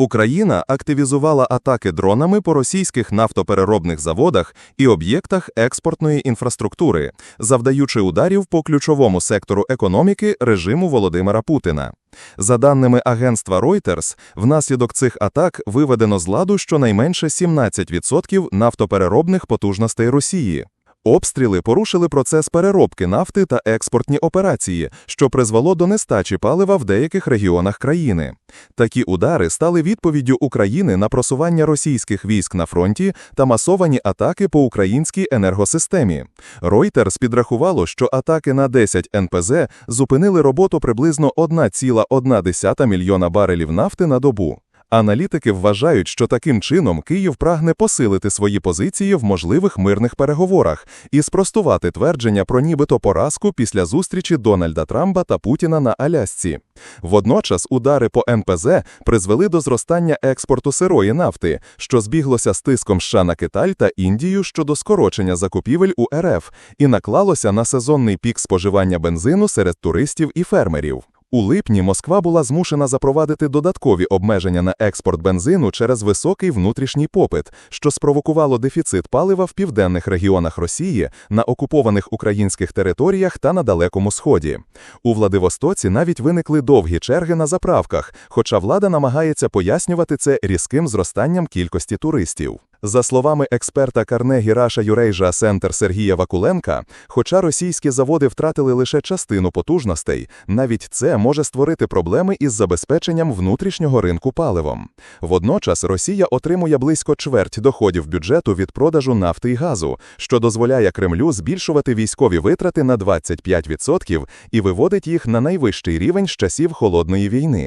Україна активізувала атаки дронами по російських нафтопереробних заводах і об'єктах експортної інфраструктури, завдаючи ударів по ключовому сектору економіки режиму Володимира Путіна. За даними агентства Reuters, внаслідок цих атак виведено з ладу щонайменше 17% нафтопереробних потужностей Росії. Обстріли порушили процес переробки нафти та експортні операції, що призвело до нестачі палива в деяких регіонах країни. Такі удари стали відповіддю України на просування російських військ на фронті та масовані атаки по українській енергосистемі. Reuters підрахувало, що атаки на 10 НПЗ зупинили роботу приблизно 1,1 мільйона барелів нафти на добу. Аналітики вважають, що таким чином Київ прагне посилити свої позиції в можливих мирних переговорах і спростувати твердження про нібито поразку після зустрічі Дональда Трампа та Путіна на Алясці. Водночас удари по НПЗ призвели до зростання експорту сирої нафти, що збіглося з тиском США на Китай та Індію щодо скорочення закупівель у РФ і наклалося на сезонний пік споживання бензину серед туристів і фермерів. У липні Москва була змушена запровадити додаткові обмеження на експорт бензину через високий внутрішній попит, що спровокувало дефіцит палива в південних регіонах Росії, на окупованих українських територіях та на Далекому Сході. У Владивостоці навіть виникли довгі черги на заправках, хоча влада намагається пояснювати це різким зростанням кількості туристів. За словами експерта Carnegie Russia Eurasia Center Сергія Вакуленка, хоча російські заводи втратили лише частину потужностей, навіть це може створити проблеми із забезпеченням внутрішнього ринку паливом. Водночас Росія отримує близько чверть доходів бюджету від продажу нафти і газу, що дозволяє Кремлю збільшувати військові витрати на 25% і виводить їх на найвищий рівень з часів холодної війни.